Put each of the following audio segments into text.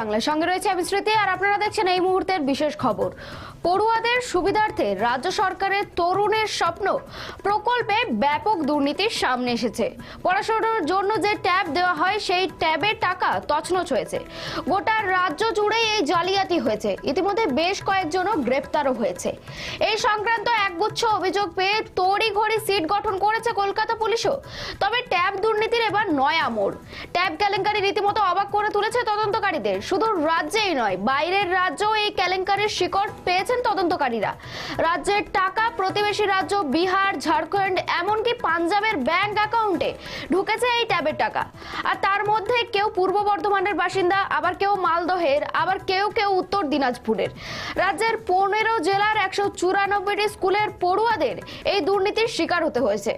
বাংলা সঙ্গে রয়েছে আমি শ্রুতি আর আপনারা দেখছেন এই মুহূর্তের বিশেষ খবর। পড়ুয়াদের সুবিধার্থে রাজ্য সরকারের তরুণের স্বপ্ন প্রকল্পে ব্যাপক দুর্নীতির সামনে এসেছে। পড়াশোনার জন্য যে ট্যাব দেওয়া হয়, সেই ট্যাবের টাকা তছনছ হয়েছে। গোটা রাজ্য জুড়েই এই জালিয়াতি হয়েছে। ইতিমধ্যে বেশ কয়েকজনও গ্রেপ্তারও হয়েছে। এই সংক্রান্ত একগুচ্ছ অভিযোগ পেয়ে তড়িঘড়ি সিট গঠন করেছে কলকাতা পুলিশও। তবে ট্যাব দুর্নীতির এবার নয়া মোড়। ট্যাব কেলেঙ্কারি রীতিমতো অবাক করে তুলেছে তদন্তকারীদের। শুধু রাজ্যেই নয়, বাইরের রাজ্যও এই কেলেঙ্কারির শিকড় পেয়েছেন তদন্তকারীরা রাজ্যের টাকা প্রতিবেশী রাজ্য বিহার, ঝাড়খণ্ড, এমনকি পাঞ্জাবের ব্যাংক অ্যাকাউন্টে ঢুকেছে এই ট্যাবের টাকা। আর তার মধ্যে কেউ পূর্ব বর্ধমানের বাসিন্দা, আবার কেউ মালদহের, আবার কেউ কেউ উত্তর দিনাজপুরের। রাজ্যের পনেরো জেলার একশো চুরানব্বইটি স্কুলের পড়ুয়াদের এই দুর্নীতির শিকার হতে হয়েছে।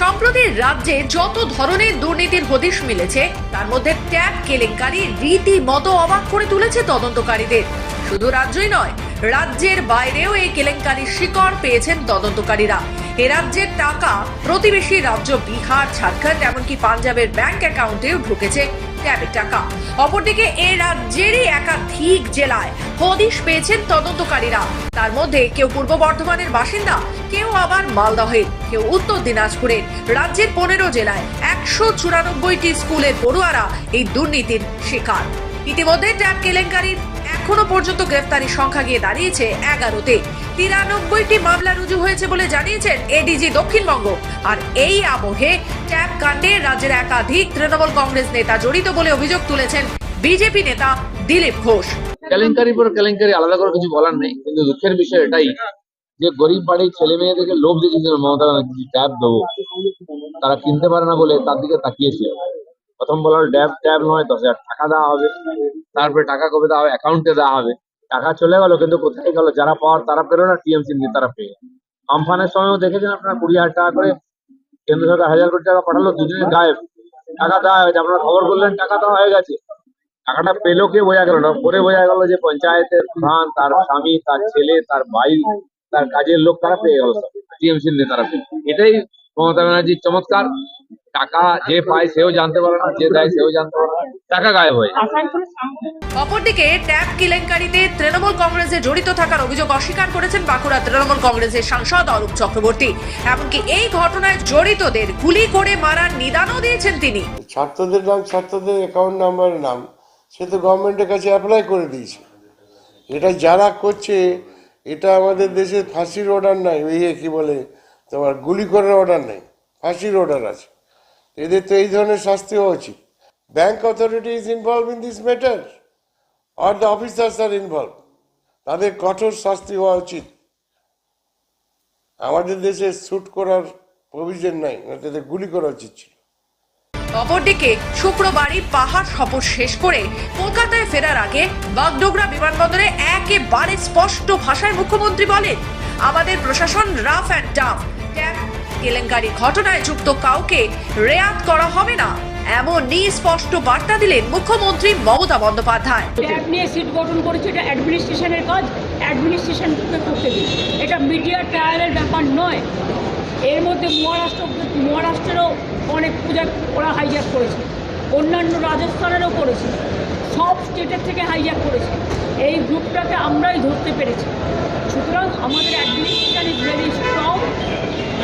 সম্প্রতি রাজ্যে যত ধরনের দুর্নীতির হদিশ মিলেছে, তার মধ্যে ট্যাব কেলেঙ্কারি রীতিমতো অবাক করে তুলেছে তদন্তকারীদের। শুধু রাজ্যই নয়, রাজ্যের বাইরেও এই কেলেঙ্কারির শিকড় পেয়েছেন তদন্তকারীরা। এ রাজ্যের টাকা প্রতিবেশী রাজ্য বিহার, ঝাড়খণ্ড, এমনকি পাঞ্জাবের ব্যাংক অ্যাকাউন্টেও ঢুকেছে ট্যাবের টাকা। অপরদিকে এ রাজ্যেরই একাধিক জেলায় হদিশ পেয়েছেন তদন্তকারীরা। তার মধ্যে কেউ পূর্ব বর্ধমানের বাসিন্দা, কেউ আবার মালদহের কেউ উত্তর দিনাজপুরের। রাজ্যের পনেরো জেলায় একশো চুরানব্বইটি স্কুলের পড়ুয়ারা এই দুর্নীতির শিকার। ইতিমধ্যে ট্যাব কেলেঙ্কারির এখনও পর্যন্ত গ্রেফতারির সংখ্যা গিয়ে দাঁড়িয়েছে এগারোতে। তিরানব্বইটি মামলা রুজু হয়েছে বলে জানিয়েছেন এডিজি দক্ষিণবঙ্গ। আর এই আবহে ট্যাব কাণ্ডে রাজ্যের একাধিক তৃণমূল কংগ্রেস নেতা জড়িত বলে অভিযোগ তুলেছেন বিজেপি নেতা দিলীপ ঘোষ। কেলেঙ্কারি পর কেলেঙ্কারি আলাদা করে কিছু বলার নেই, কিন্তু দুঃখের বিষয় এটাই যে গরিব বাড়ির ছেলে মেয়েদেরকে লোভ দেখিয়েছিল মমতা ব্যানার্জি ট্যাব দেবো, তারা কিনতে পারে না বলে তার দিকে তাকিয়েছিল প্রথম বলা হলো ড্যাব ট্যাব নয়, দশ হাজার টাকা দেওয়া হবে। তারপরে টাকা কবে দেওয়া হবে? অ্যাকাউন্টে দেওয়া হবে। টাকা চলে গেল, কিন্তু কোথায় গেল? যারা পাওয়ার, তারা পেল না টিএমসি নিয়ে, তারা পেয়ে আমফানের সময়ও দেখেছেন আপনারা, কুড়ি হাজার টাকা করে কেন্দ্র সরকার হাজার কোটি টাকা পাঠালো, দুদিনের গায়েব। টাকা দেওয়া হয়েছে, আপনারা খবর করলেন, টাকা দেওয়া হয়ে গেছে। টাকাটা পেল কে বোঝা গেল না। পরে বোঝা গেল যে পঞ্চায়েতের প্রধান, তার স্বামী, তার ছেলে, তার ভাই, তার কাজের লোক, তারা পেয়ে গেল টিএমসির নেতারা পেয়ে এটাই মমতা ব্যানার্জির চমৎকার টাকা যে পায় সেও জানতে পারে না যে দেয় সেও জানতে পারে না টাকা গায়েব হয়ে অপরদিকে ট্যাব কেলেঙ্কারিতে তৃণমূল কংগ্রেসে জড়িত থাকার অভিযোগ অস্বীকার করেছেন বাঁকুড়া তৃণমূল কংগ্রেসের সাংসদ অরূপ চক্রবর্তী। এমনকি এই ঘটনায় জড়িতদের গুলি করে মারার নিদানও দিয়েছেন তিনি। ছাত্রদের নাম ছাত্রদের অ্যাকাউন্ট নাম্বার নাম সে তো গভর্নমেন্টের কাছে অ্যাপ্লাই করে দিয়েছে। এটা যারা করছে এটা আমাদের দেশে ফাঁসির অর্ডার নাই ইয়ে কি বলে তোমার গুলি করার অর্ডার নেই ফাঁসির অর্ডার আছে। এদের তো এই ধরনের শাস্তি হওয়া উচিত bank authority is involve in this matter R the officers R involve তাদের কঠোর শাস্তি হওয়া উচিত। আমাদের দেশে শ্যুট করার প্রভিজন নাই তাদের গুলি করা উচিত ছিল। অপরদিকে, শুক্রবারই পাহাড় সফর শেষ করে কলকাতায় ফেরার আগে বাগডোগরা বিমানবন্দরে একেবারে স্পষ্ট ভাষায় মুখ্যমন্ত্রী বলেন, আমাদের প্রশাসন রাফ অ্যান্ড টাফ কেলেঙ্কারি ঘটনায় যুক্ত কাউকে রেয়াত করা হবে না এমন স্পষ্ট বার্তা দিলেন মুখ্যমন্ত্রী মমতা বন্দ্যোপাধ্যায়। ট্যাব নিয়ে সিট গঠন করেছে এটা অ্যাডমিনিস্ট্রেশনের কাজ অ্যাডমিনিস্ট্রেশনকে করতে দিন। এটা মিডিয়া ট্রায়ালের ব্যাপার নয়। এর মধ্যে মহারাষ্ট্র, মহারাষ্ট্রেরও অনেক পূজা ওরা হাইজ্যাক করেছে। অন্যান্য রাজস্থানেরও করেছে। সব স্টেটের থেকে হাইজ্যাক করেছে। এই গ্রুপটাকে আমরাই ধরতে পেরেছি। সুতরাং আমাদের administration is very strong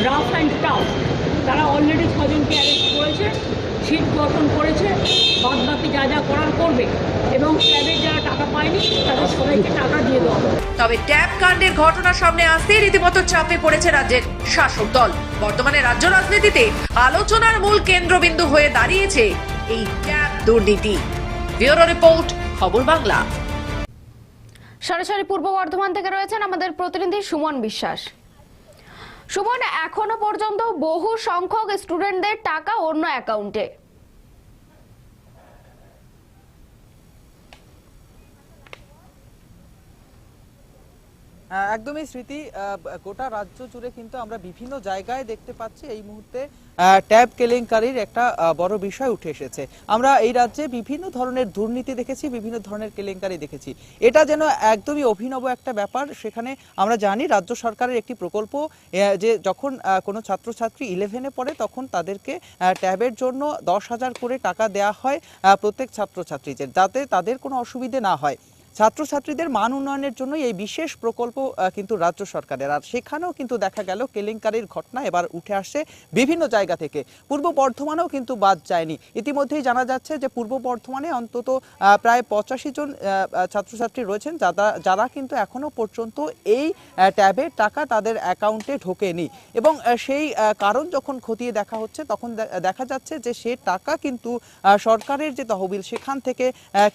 rough and tough তারা অলরেডি ছজনকে অ্যারেস্ট করেছে সিট গঠন করেছে বাদ বাকি যা যা করার করবে। এবং ক্যাবের যারা টাকা পায়নি তাদের সবাইকে টাকা দিয়ে দেওয়া হবে। তবে ট্যাব কাণ্ডের ঘটনা সামনে আসতে রীতিমতো চাপে পড়েছে রাজ্যের শাসক দল। বর্তমানে রাজ্য রাজনীতিতে আলোচনার মূল কেন্দ্রবিন্দু হয়ে দাঁড়িয়েছে এই ট্যাব দুর্নীতি। ব্যুরো রিপোর্ট খবর বাংলা। সরাসরি পূর্ব বর্ধমান থেকে রয়েছেন আমাদের প্রতিনিধি সুমন বিশ্বাস। সুমন এখনও পর্যন্ত বহু সংখ্যক স্টুডেন্টদের টাকা অন্য অ্যাকাউন্টে একদমই স্মৃতি গোটা রাজ্য জুড়ে কিন্তু আমরা বিভিন্ন জায়গায় দেখতে পাচ্ছি এই মুহূর্তে ট্যাব কেলেঙ্কারির একটা বড় বিষয় উঠে এসেছে। আমরা এই রাজ্যে বিভিন্ন ধরনের দুর্নীতি দেখেছি, বিভিন্ন ধরনের কেলেঙ্কারি দেখেছি। এটা যেন একদমই অভিনব একটা ব্যাপার, সেখানে আমরা জানি রাজ্য সরকারের একটি প্রকল্প যে যখন কোনো ছাত্রছাত্রী ইলেভেনে পড়ে, তখন তাদেরকে ট্যাবের জন্য দশ হাজার করে টাকা দেওয়া হয় প্রত্যেক ছাত্রছাত্রীদের, যাতে তাদের কোনো অসুবিধে না হয়। ছাত্রছাত্রীদের মান উন্নয়নের জন্য এই বিশেষ প্রকল্প কিন্তু রাজ্য সরকারের। আর সেখানেও কিন্তু দেখা গেল কেলেঙ্কারির ঘটনা এবার উঠে আসছে বিভিন্ন জায়গা থেকে। পূর্ব বর্ধমানেও কিন্তু বাদ যায়নি। ইতিমধ্যেই জানা যাচ্ছে যে পূর্ব বর্ধমানে অন্তত প্রায় পঁচাশি জন ছাত্রছাত্রী রয়েছেন যারা যারা কিন্তু এখনও পর্যন্ত এই ট্যাবের টাকা তাদের অ্যাকাউন্টে ঢোকেনি। এবং সেই কারণ যখন খতিয়ে দেখা হচ্ছে, তখন দেখা যাচ্ছে যে সে টাকা কিন্তু সরকারের যে তহবিল সেখান থেকে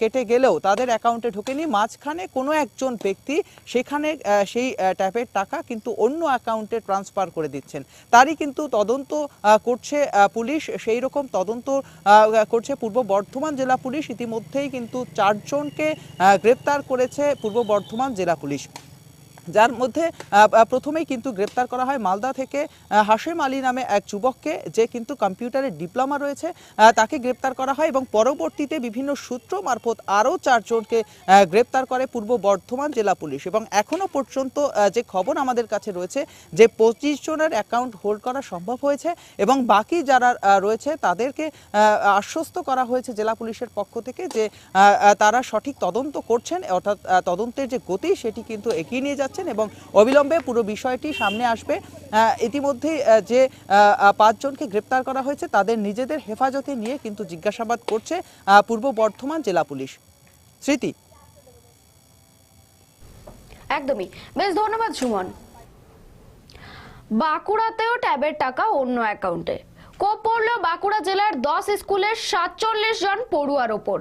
কেটে গেলেও তাদের অ্যাকাউন্টে ঢোকেনি। মাঝখানে কোনো একজন ব্যক্তি সেখানে সেই ট্যাপের টাকা কিন্তু অন্য অ্যাকাউন্টে ট্রান্সফার করে দিচ্ছেন। তারই কিন্তু তদন্ত করছে পুলিশ। সেই রকম তদন্ত করছে পূর্ব বর্ধমান জেলা পুলিশ। ইতিমধ্যেই কিন্তু চারজনকে গ্রেপ্তার করেছে পূর্ব বর্ধমান জেলা পুলিশ। যার মধ্যে প্রথমেই কিন্তু গ্রেপ্তার করা হয় মালদা থেকে হাশেম আলী নামে এক যুবককে, যে কিন্তু কম্পিউটারের ডিপ্লোমা রয়েছে তাকে গ্রেপ্তার করা হয় এবং পরবর্তীতে বিভিন্ন সূত্র মারফত আরও চারজনকে গ্রেপ্তার করে পূর্ব বর্ধমান জেলা পুলিশ। এবং এখনও পর্যন্ত যে খবর আমাদের কাছে রয়েছে, যে পঁচিশ জনের অ্যাকাউন্ট হোল্ড করা সম্ভব হয়েছে এবং বাকি যারা রয়েছে তাদেরকে আশ্বস্ত করা হয়েছে জেলা পুলিশের পক্ষ থেকে যে তারা সঠিক তদন্ত করছেন, অর্থাৎ তদন্তের যে গতি সেটি কিন্তু এগিয়ে নিয়ে যাচ্ছেন এবং অবিলম্বে পুরো বিষয়টি সামনে আসবে। ইতিমধ্যেই যে পাঁচজনকে গ্রেপ্তার করা হয়েছে, তাদের নিজেদের হেফাজতে নিয়ে কিন্তু জিজ্ঞাসাবাদ করছে পূর্ব বর্ধমান জেলা পুলিশ। স্মৃতি। একদমই। বেশ, ধন্যবাদ সুমন। বাঁকুড়াতেও ট্যাবের টাকা অন্য অ্যাকাউন্টে। কোপ পড়ল বাঁকুড়া জেলার দশ স্কুলের সাতচল্লিশ জন পড়ুয়ার ওপর।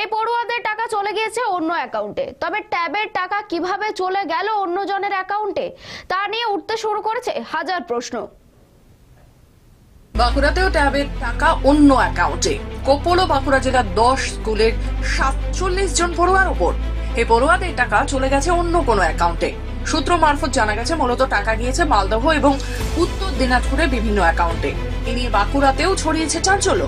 এই পড়ুয়াদের টাকা চলে গিয়েছে অন্য অ্যাকাউন্টে তবে ট্যাবের টাকা কীভাবে চলে গেল অন্য জনের অ্যাকাউন্টে তা নিয়ে উঠতে শুরু করেছে হাজার প্রশ্ন। বাঁকুড়াতেও ট্যাবের টাকা অন্য অ্যাকাউন্টে কোপোলো বাঁকুড়া জেলার দশ স্কুলের সাতচল্লিশ জন পড়ুয়ার ওপর। এই পড়ুয়াদের টাকা চলে গেছে অন্য কোনো অ্যাকাউন্টে সূত্র মারফত জানা গেছে, মূলত টাকা গিয়েছে মালদহ এবং উত্তর দিনাজপুরের বিভিন্ন অ্যাকাউন্টে এ নিয়ে বাঁকুড়াতেও ছড়িয়েছে চাঞ্চল্য।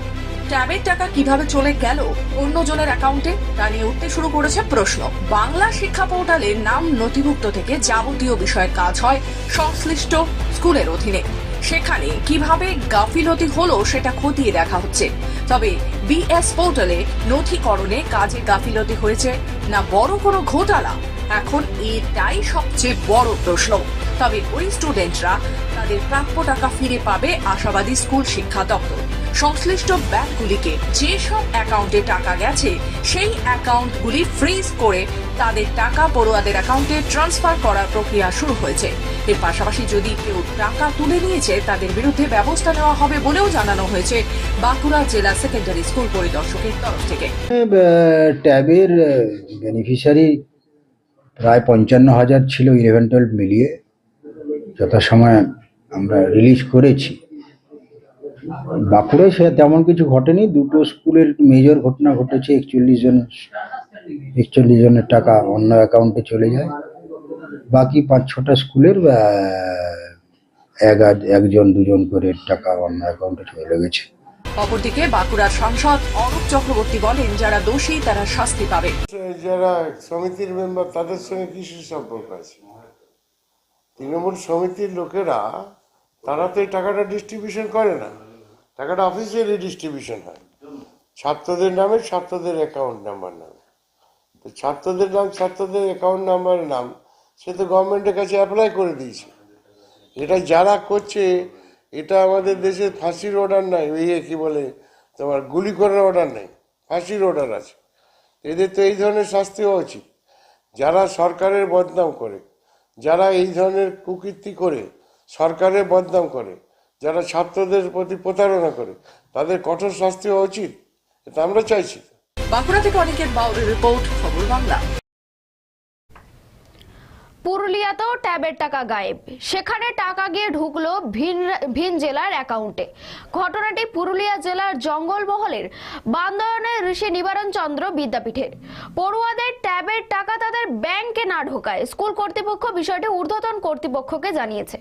ট্যাবের টাকা কীভাবে চলে গেল? অন্য জনের অ্যাকাউন্টে তা নিয়ে উঠতে শুরু করেছে প্রশ্ন। বাংলা শিক্ষা পোর্টালে নাম নথিভুক্ত থেকে যাবতীয় বিষয়ে কাজ হয় সংশ্লিষ্ট স্কুলের অধীনে। সেখানে কীভাবে গাফিলতি হলো সেটা খতিয়ে দেখা হচ্ছে। তবে বিএস পোর্টালে নথিকরণে কাজে গাফিলতি হয়েছে না বড় কোনো ঘোটালা? এখন এটাই সবচেয়ে বড় প্রশ্ন। তবে ওই স্টুডেন্টরা তাদের প্রাপ্য টাকা ফিরে পাবে আশাবাদী স্কুল শিক্ষা দপ্তর। সংশ্লিষ্ট ব্যাংকগুলিকে যেসব অ্যাকাউন্টে টাকা গেছে, সেই অ্যাকাউন্টগুলি ফ্রিজ করে তাদের টাকা পড়ুয়াদের অ্যাকাউন্টে ট্রান্সফার করার প্রক্রিয়া শুরু হয়েছে। এর পাশাপাশি যদি কেউ টাকা তুলে নিয়েছে, তাদের বিরুদ্ধে ব্যবস্থা নেওয়া হবে বলেও জানানো হয়েছে বাঁকুড়া জেলা সেকেন্ডারি স্কুল পরিদর্শকের তরফ থেকে। ট্যাবের বেনিফিশিয়ারি প্রায় পঞ্চান্ন হাজার ছিল ইলেভেন টুয়েলভ মিলিয়ে। যথাসময়ে আমরা রিলিজ করেছি। বাঁকুড়ায় সে তেমন কিছু ঘটেনি। দুটো স্কুলের মেজর ঘটনা ঘটেছে। একচল্লিশ জন একচল্লিশ জনের টাকা অন্য অ্যাকাউন্টে চলে যায়। বাকি পাঁচ ছটা স্কুলের এক আধ- একজন দুজন করে টাকা অন্য অ্যাকাউন্টে চলে গেছে। অপরদিকে বাঁকুড়ার সাংসদ অরূপ চক্রবর্তী বলেন যারা দোষী তারা শাস্তি পাবে। যারা সমিতির মেম্বার তাদের সঙ্গে কিসের সম্পর্ক আছে। তৃণমূল সমিতির লোকেরা, তারা তো এই টাকাটা ডিস্ট্রিবিউশন করে না। টাকাটা অফিসিয়ালি ডিস্ট্রিবিউশন হয়। ছাত্রদের নামে ছাত্রদের অ্যাকাউন্ট নাম্বার নামে। তো ছাত্রদের নাম, ছাত্রদের অ্যাকাউন্ট নাম্বার নাম, সে তো গভর্নমেন্টের কাছে অ্যাপ্লাই করে দিয়েছে। এটা যারা করছে, এটা আমাদের দেশে ফাঁসির অর্ডার নাই। ইয়ে কি বলে, তোমার গুলি করার অর্ডার নেই। ফাঁসির অর্ডার আছে। এদের তো এই ধরনের শাস্তি হওয়া উচিত। যারা সরকারের বদনাম করে যারা এই ধরনের কুকীর্তি করে সরকারের বদনাম করে যারা ছাত্রদের প্রতি প্রতারণা করে তাদের কঠোর শাস্তি হওয়া উচিত। এটা আমরা চাইছি। বাঁকুড়া থেকে অনেকের বাউরের রিপোর্ট খবর বাংলা। পুরুলিয়াতেও ট্যাবের টাকা গায়েব। সেখানে টাকা গিয়ে ঢুকলো ভিন ভিন জেলার অ্যাকাউন্টে। ঘটনাটি পুরুলিয়া জেলার জঙ্গলমহলের বান্দোয়ানের ঋষি নিবারণ চন্দ্র বিদ্যাপীঠের। পড়ুয়াদের ট্যাবের টাকা তাদের ব্যাংক ব্যাংকে না ঢোকায়। স্কুল কর্তৃপক্ষ বিষয়টি ঊর্ধ্বতন কর্তৃপক্ষকে জানিয়েছে।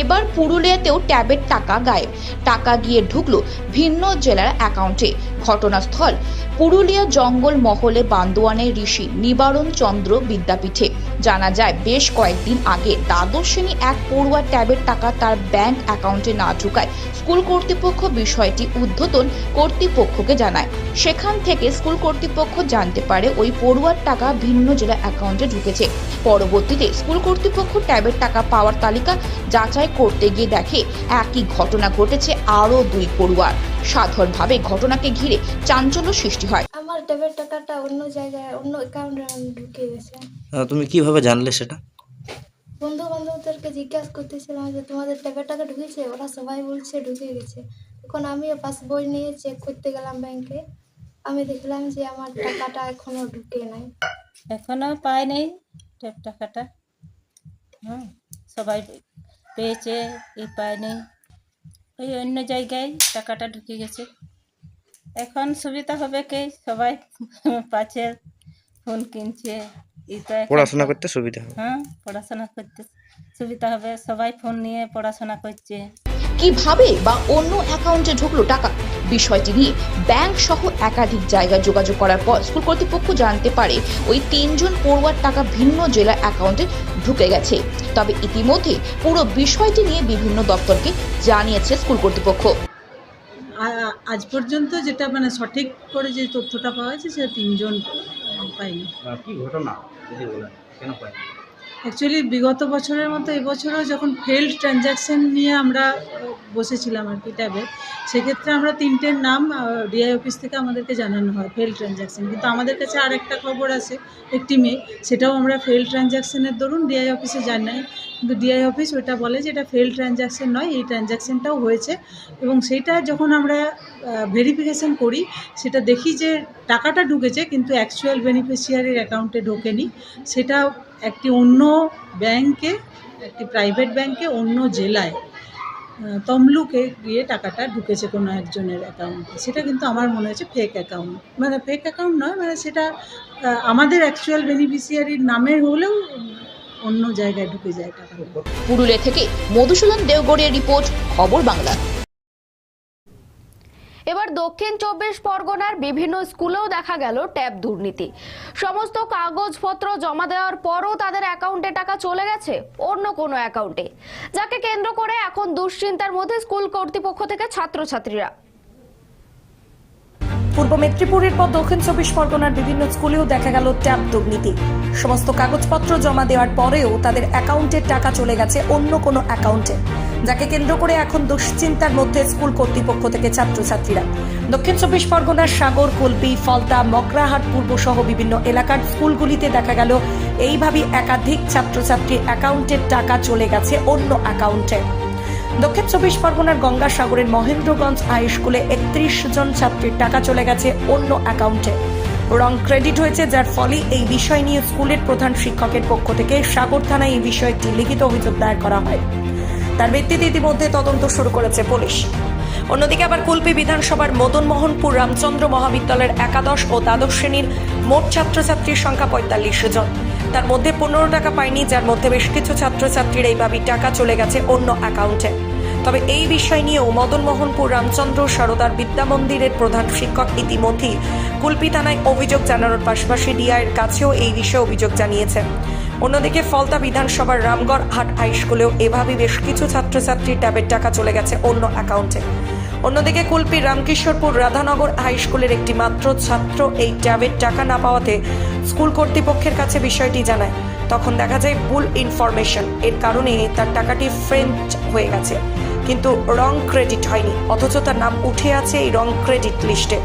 এবার পুরুলিয়াতেও ট্যাবের টাকা গায়েব। টাকা গিয়ে ঢুকলো ভিন্ন জেলার অ্যাকাউন্টে। ঘটনাস্থল, পুরুলিয়া জঙ্গল মহলে বান্দোয়ানের ঋষি নিবারণ চন্দ্র বিদ্যাপীঠে। জানা যায়, বেশ কয়েকদিন আগে দ্বাদশ শ্রেণি এক পড়ুয়ার ট্যাবের টাকা তার ব্যাংক অ্যাকাউন্টে না ঢুকায়। স্কুল কর্তৃপক্ষ বিষয়টি ঊর্ধ্বতন কর্তৃপক্ষকে জানায়। সেখান থেকে স্কুল কর্তৃপক্ষ জানতে পারে, ওই পড়ুয়ার টাকা ভিন্ন জেলা অ্যাকাউন্টে ঢুকেছে। পরবর্তীতে স্কুল কর্তৃপক্ষ ট্যাবের টাকা পাওয়ার তালিকা যাচাই করতে গিয়ে দেখে, একই ঘটনা ঘটেছে আরও দুই পড়ুয়ার। সাধারণভাবে ঘটনাকে ঘিরে চাঞ্চল্য সৃষ্টি হয়। ডেবিট টাকাটা অন্য জায়গায় অন্য অ্যাকাউন্টে ঢুকে গেছে। তুমি কীভাবে জানলে সেটা? বন্ধু বান্ধবদেরকে জিজ্ঞাসা করতেছিলাম যে তোমাদের ডেবিট টাকা ঢুকেছে? ওরা সবাই বলছে ঢুকে গেছে। তখন আমিও পাস বই নিয়ে চেক করতে গেলাম ব্যাংকে আমি দেখলাম যে আমার টাকাটা এখনও ঢুকে নাই। এখনও পায়নি ট্যাপ টাকাটা হুম সবাই পেয়েছে এই পায়নি ওই অন্য জায়গায় টাকাটা ঢুকে গেছে। এখন সুবিধা হবে কে? সবাই পাচ্ছে ফোন কিনছে পড়াশোনা করতে সুবিধা হবে। হ্যাঁ পড়াশোনা করতে সুবিধা হবে সবাই ফোন নিয়ে পড়াশোনা করছে। কীভাবে বা অন্য অ্যাকাউন্টে ঢুকলো টাকা? বিষয়টি নিয়ে ব্যাংক সহ একাধিক জায়গায় যোগাযোগ করার পর স্কুল কর্তৃপক্ষ জানতে পারে ওই তিনজন পড়ুয়ার টাকা ভিন্ন জেলা অ্যাকাউন্টে ঢুকে গেছে। তবে ইতিমধ্যে পুরো বিষয়টি নিয়ে বিভিন্ন দপ্তরকে জানিয়েছে স্কুল কর্তৃপক্ষ। আজ পর্যন্ত যেটা মানে সঠিক করে যে তথ্যটা পাওয়া গেছে সেটা তিনজন পাইনি কি ঘটনা? যদি বলেন কেন অ্যাকচুয়ালি বিগত বছরের মতো এবছরও যখন ফেল্ড ট্রানজ্যাকশন নিয়ে আমরা বসেছিলাম আর কি ট্যাবে সেক্ষেত্রে আমরা তিনটের নাম ডিআই অফিস থেকে আমাদেরকে জানানো হয় ফেল্ড ট্রানজ্যাকশন কিন্তু আমাদের কাছে আর একটা খবর আছে একটি মেয়ে সেটাও আমরা ফেল্ড ট্রানজ্যাকশনের দরুন ডিআই অফিসে জানাই। কিন্তু ডিআই অফিস ওটা বলে যে এটা ফেল ট্রানজ্যাকশন নয়, এই ট্রানজ্যাকশনটাও হয়েছে। এবং সেইটা যখন আমরা ভেরিফিকেশন করি, সেটা দেখি যে টাকাটা ঢুকেছে, কিন্তু অ্যাকচুয়াল বেনিফিশিয়ারির অ্যাকাউন্টে ঢোকেনি। সেটা একটি অন্য ব্যাংকে, একটি প্রাইভেট ব্যাংকে, অন্য জেলায় তমলুকে গিয়ে টাকাটা ঢুকেছে কোনো একজনের অ্যাকাউন্টে সেটা কিন্তু আমার মনে হচ্ছে ফেক অ্যাকাউন্ট মানে ফেক অ্যাকাউন্ট নয় মানে সেটা আমাদের অ্যাকচুয়াল বেনিফিশিয়ারির নামের হলেও অন্য জায়গায় ঢুকে যায় টাকাটা পুরুলিয়া থেকে মধুসূদন দেওগড়িয়া রিপোর্ট খবর বাংলা। এবার দক্ষিণ চব্বিশ পরগনার বিভিন্ন স্কুলেও দেখা গেল ট্যাব দুর্নীতি। সমস্ত কাগজপত্র জমা দেওয়ার পরও তাদের অ্যাকাউন্টে টাকা চলে গেছে অন্য কোনো অ্যাকাউন্টে। যাকে কেন্দ্র করে এখন দুশ্চিন্তার মধ্যে স্কুল কর্তৃপক্ষ থেকে ছাত্রছাত্রীরা। পূর্ব মেদিনীপুরের পর দক্ষিণ চব্বিশ পরগনার বিভিন্ন স্কুলেও দেখা গেল ট্যাব দুর্নীতি। সমস্ত কাগজপত্র জমা দেওয়ার পরেও তাদের অ্যাকাউন্টের টাকা চলে গেছে অন্য কোনো অ্যাকাউন্টে, যাকে কেন্দ্র করে এখন দুশ্চিন্তার মধ্যে স্কুল কর্তৃপক্ষ থেকে ছাত্রছাত্রীরা। দক্ষিণ চব্বিশ পরগনার সাগর, কুলপি, ফলতা মকরাহাট পূর্ব সহ বিভিন্ন এলাকার স্কুলগুলিতে দেখা গেল এইভাবেই একাধিক ছাত্রছাত্রী অ্যাকাউন্টের টাকা চলে গেছে অন্য অ্যাকাউন্টে। দক্ষিণ চব্বিশ পরগনার গঙ্গাসাগরের মহেন্দ্রগঞ্জ হাই স্কুলে একত্রিশ জন ছাত্রীর টাকা চলে গেছে অন্য অ্যাকাউন্টে। রং ক্রেডিট হয়েছে, যার ফলে এই বিষয় নিয়ে স্কুলের প্রধান শিক্ষকের পক্ষ থেকে সাগর থানায় এই বিষয়ে একটি লিখিত অভিযোগ দায়ের করা হয়। তার ভিত্তিতে ইতিমধ্যে তদন্ত শুরু করেছে পুলিশ। অন্যদিকে আবার কুলপি বিধানসভার মদনমোহনপুর রামচন্দ্র মহাবিদ্যালয়ের একাদশ ও দ্বাদশ শ্রেণির মোট ছাত্রছাত্রীর সংখ্যা পঁয়তাল্লিশ জন। তার মধ্যে পনেরো টাকা পায়নি, যার মধ্যে বেশ কিছু ছাত্রছাত্রীর এইভাবেই টাকা চলে গেছে অন্য অ্যাকাউন্টে। তবে এই বিষয় নিয়েও মদনমোহনপুর রামচন্দ্র, সারদার বিদ্যা মন্দিরের প্রধান শিক্ষক ইতিমধ্যেই কুলপি থানায় অভিযোগ জানানোর পাশাপাশি ডিআইয়ের কাছেও এই বিষয়ে অভিযোগ জানিয়েছেন অন্যদিকে ফলতা বিধানসভার রামগড় হাট হাই স্কুলেও এভাবেই বেশ কিছু ছাত্রছাত্রীর ট্যাবের টাকা চলে গেছে অন্য অ্যাকাউন্টে। অন্যদিকে কুলপির রামকিশোরপুর রাধানগর হাই স্কুলের একটি মাত্র ছাত্র এই ট্যাবের টাকা না পাওয়াতে স্কুল কর্তৃপক্ষের কাছে বিষয়টি জানায়। তখন দেখা যায় ভুল ইনফরমেশন। এর কারণে তার টাকাটি ফ্রেঞ্চ হয়ে গেছে। কিন্তু রং ক্রেডিট হয়নি। অথচ তার নাম উঠে আছে এই রং ক্রেডিট লিস্টে।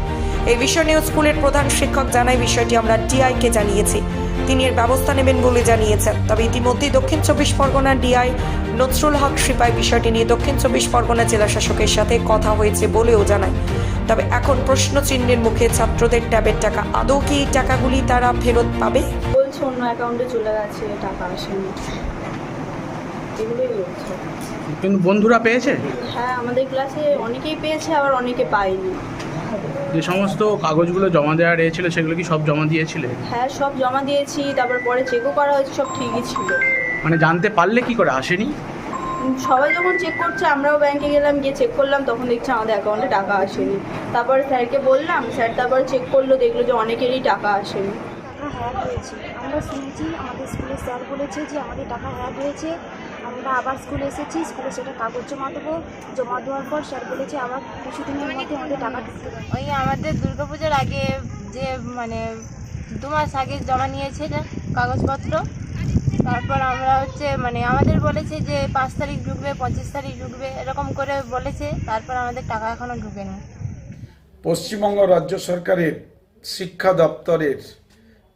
এই বিষয় নিয়ে স্কুলের প্রধান শিক্ষক জানায়, বিষয়টি আমরা ডিআইকে জানিয়েছি। তিনি এর ব্যবস্থা নেবেন বলে জানিয়েছেন। তবে ইতিমধ্যেই দক্ষিণ চব্বিশ পরগনা ডিআই নজরুল হক সিপাই বিষয়টি নিয়ে দক্ষিণ চব্বিশ পরগনা জেলা শাসকের সাথে কথা হয়েছে বলেও জানায়। তবে এখন প্রশ্ন চিহ্নের মুখে ছাত্রদের ট্যাবের টাকা। আদৌ কি এই টাকাগুলি তারা ফেরত পাবে? বলছে অন্য অ্যাকাউন্টে চলে গেছে টাকা আসেনি। কিন্তু বন্ধুরা পেয়েছে? হ্যাঁ আমাদের ক্লাসে অনেকেই পেয়েছে আবার অনেকে পায়নি। হবে যে সমস্ত কাগজগুলো জমা দেওয়া রয়েছিল সেগুলো কি সব জমা দিয়েছিলে? হ্যাঁ সব জমা দিয়েছি তারপর পরে চেকও করা হয়েছে সব ঠিকই ছিল। মানে জানতে পারলে কি করে আসেনি? সবাই যখন চেক করছে আমরাও ব্যাংকে গেলাম গিয়ে চেক করলাম তখন দেখছি আমাদের অ্যাকাউন্টে টাকা আসেনি। তারপর স্যারকে বললাম স্যার তারপর চেক করল দেখল যে অনেকেরই টাকা আসেনি। টাকা হ্যাক হয়েছে। আমরা শুনেছি আমাদের স্কুলে স্যার বলেছে যে আমাদের টাকা হ্যাক হয়েছে। আমরা আবার স্কুলে এসেছি স্কুলে সেটা কাগজ জমা দেবো। জমা দেওয়ার পর স্যার বলেছে আবার কিছুদিনের মধ্যে আমাদের টাকা ওই আমাদের দুর্গাপুজোর আগে যে মানে দু মাস আগে জমা নিয়েছে কাগজপত্র? তারপর আমরা হচ্ছে মানে আমাদের বলেছে যে পাঁচ তারিখ ঢুকবে পঁচিশ তারিখ ঢুকবে এরকম করে বলেছে। তারপর আমাদের টাকা এখনও ঢুকেনি। পশ্চিমবঙ্গ রাজ্য সরকারের শিক্ষা দপ্তরের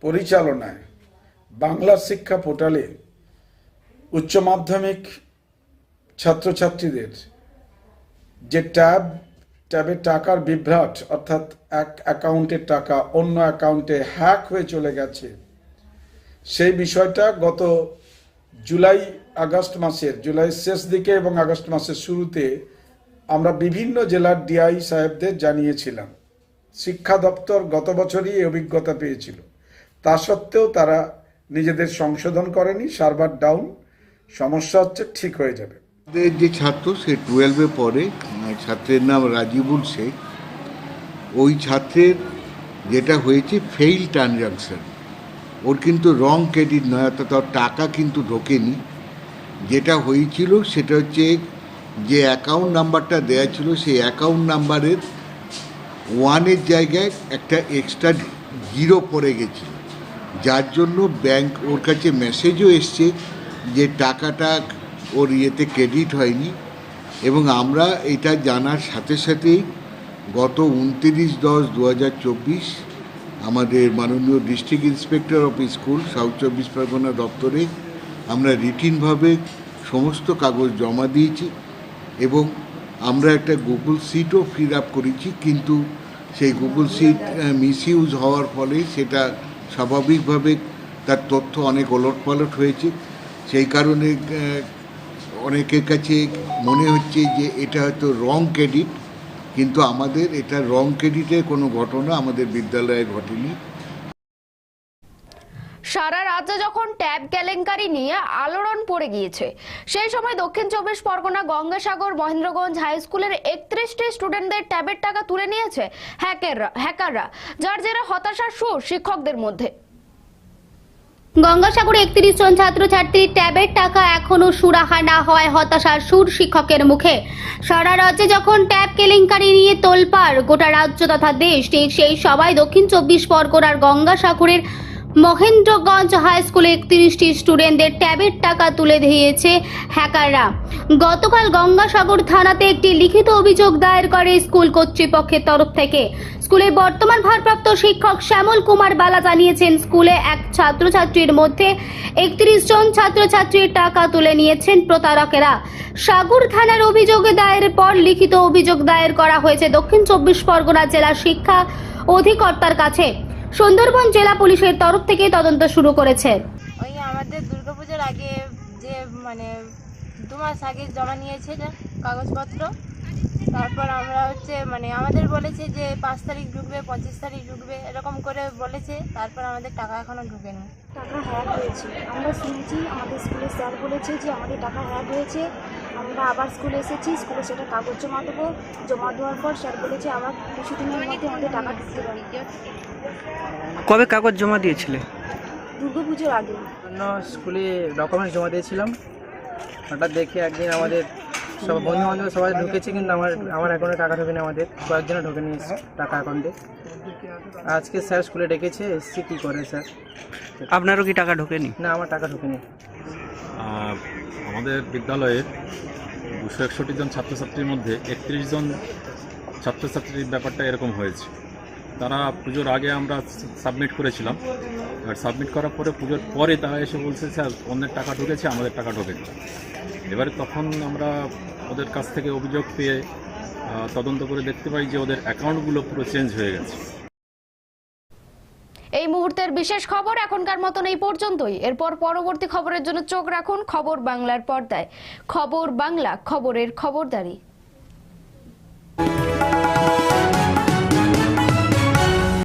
পরিচালনায় বাংলা শিক্ষা পোর্টালে উচ্চ মাধ্যমিক ছাত্রছাত্রীদের যে ট্যাব ট্যাবের টাকার বিভ্রাট, অর্থাৎ এক অ্যাকাউন্টের টাকা, অন্য অ্যাকাউন্টে হ্যাক হয়ে চলে গেছে, সেই বিষয়টা গত জুলাই, আগস্ট মাসের, জুলাই শেষ দিকে এবং আগস্ট মাসের শুরুতে আমরা বিভিন্ন জেলার ডিআই সাহেবদের জানিয়েছিলাম। শিক্ষা দপ্তর গত বছরই এই অভিজ্ঞতা পেয়েছিল। তা সত্ত্বেও তারা নিজেদের সংশোধন করেনি, সার্ভার ডাউন সমস্যা হচ্ছে ঠিক হয়ে যাবে। আমাদের যে ছাত্র, সে টুয়েলভে পড়ে ছাত্রের নাম রাজিবুল শেখ। ওই ছাত্রের যেটা হয়েছে ফেইল ট্রানজাকশন ওর কিন্তু রং ক্রেডিট নয়, অর্থাৎ ওর টাকা কিন্তু ঢোকেনি। যেটা হয়েছিল, সেটা হচ্ছে যে অ্যাকাউন্ট নাম্বারটা দেওয়া ছিল, সেই অ্যাকাউন্ট নাম্বারের ওয়ানের জায়গায় একটা এক্সট্রা জিরো পড়ে গেছিল। যার জন্য ব্যাংক ওর কাছে মেসেজও এসছে যে টাকাটা ওর ইয়েতে ক্রেডিট হয়নি, এবং আমরা এটা জানার সাথে সাথেই গত উনতিরিশ দশ দু আমাদের মাননীয় district inspector of school, south চব্বিশ পরগনা দপ্তরে আমরা রিটিনভাবে সমস্ত কাগজ জমা দিয়েছি এবং আমরা একটা গুগল সিটও ফিল আপ করেছি, কিন্তু সেই গুগল সিট মিসইউজ হওয়ার ফলে সেটা স্বাভাবিকভাবে তার তথ্য অনেক ওলটপালট হয়েছে। সেই কারণে অনেকের কাছে মনে হচ্ছে যে এটা হয়তো রং ক্রেডিট কিন্তু আমাদের এটা রং ক্রেডিটের কোনো ঘটনা আমাদের বিদ্যালয়ে ঘটেনি। সারা রাজ্যে যখন ট্যাব কেলেঙ্কারি নিয়ে আলোড়ন পড়ে গিয়েছে, সেই সময় দক্ষিণ চব্বিশ পরগনা গঙ্গাসাগর মহেন্দ্রগঞ্জ হাই স্কুলের একত্রিশটি স্টুডেন্টদের ট্যাবের টাকা তুলে নিয়েছে হ্যাকাররা হ্যাকাররা যার জেরে হতাশার সুর শিক্ষকদের মধ্যে। গঙ্গাসাগরে একত্রিশ জন ছাত্রছাত্রীর ট্যাবের টাকা এখনও সুরাহা না হয় হতাশার সুর শিক্ষকের মুখে। সারা রাজ্যে যখন ট্যাব কেলেঙ্কারি নিয়ে তোলপাড়, গোটা রাজ্য তথা দেশ, ঠিক সেই সবাই দক্ষিণ চব্বিশ পরগনার গঙ্গাসাগরের মহেন্দ্রগঞ্জ হাই স্কুলে একত্রিশটি স্টুডেন্টদের ট্যাবের টাকা তুলে দিয়েছে হ্যাকাররা। গতকাল গঙ্গাসাগর থানাতে একটি লিখিত অভিযোগ দায়ের করে স্কুল কর্তৃপক্ষের তরফ থেকে। স্কুলের বর্তমান ভারপ্রাপ্ত শিক্ষক শ্যামল কুমার বালা জানিয়েছেন, স্কুলে এক ছাত্রছাত্রীর মধ্যে একত্রিশ জন ছাত্রছাত্রীর টাকা তুলে নিয়েছেন প্রতারকেরা। সাগর থানার অভিযোগে দায়ের পর লিখিত অভিযোগ দায়ের করা হয়েছে দক্ষিণ চব্বিশ পরগনা জেলা শিক্ষা অধিকর্তার কাছে। সুন্দরবন জেলা পুলিশের তরফ থেকে তদন্ত শুরু করেছে। ওই আমাদের দুর্গাপুজোর আগে যে মানে দু মাস আগে জমা নিয়েছে কাগজপত্র। তারপর আমরা হচ্ছে মানে আমাদের বলেছে যে পাঁচ তারিখ ঢুকবে পঁচিশ তারিখ ঢুকবে এরকম করে বলেছে। তারপর আমাদের টাকা এখনও ঢুকেনি। টাকা হ্যাক হয়েছে। আমরা শুনেছি আমাদের স্কুলে স্যার বলেছে যে আমাদের টাকা হ্যাক হয়েছে। আমরা আবার স্কুলে এসেছি স্কুলে সেটা কাগজ জমা দেবো জমা দেওয়ার পর স্যার বলেছে আবার কিছুদিনের মধ্যে আমাদের টাকা ঢুকতে পারে। কবে কাগজ জমা দিয়েছিলে? দুর্গা পুজোর আগে। জন্য স্কুলে ডকুমেন্টস জমা দিয়েছিলাম। হঠাৎ দেখে একদিন আমাদের সব বন্ধু বান্ধব সবাই ঢুকেছে কিন্তু আমার আমার অ্যাকাউন্টে টাকা ঢোকেনি আমাদের। কয়েকজনে ঢোকেনি টাকা অ্যাকাউন্টে আজকে স্যার স্কুলে ডেকেছে এসছি কী করে স্যার? আপনারও কি টাকা ঢোকেনি? না আমার টাকা ঢোকেনি। আমাদের বিদ্যালয়ের দুশো একষট্টি জন ছাত্রছাত্রীর মধ্যে একত্রিশ জন ছাত্রছাত্রীর ব্যাপারটা এরকম হয়েছে। তারা পুজোর আগে আমরা সাবমিট করেছিলাম। আর সাবমিট করার পরে পুজোর পরে তারা এসে বলছে, স্যার, অন্যের টাকা ঢুকেছে, আমাদের টাকা ঢোকেনি এবারে তখন আমরা ওদের কাছ থেকে অভিযোগ পেয়ে তদন্ত করে দেখতে পাই যে ওদের অ্যাকাউন্টগুলো পুরো চেঞ্জ হয়ে গেছে। এই মুহূর্তের বিশেষ খবর এখনকার মতন এই পর্যন্তই। এরপর পরবর্তী খবরের জন্য চোখ রাখুন খবর বাংলার পর্দায়। খবর বাংলা, খবরের খবরদারি।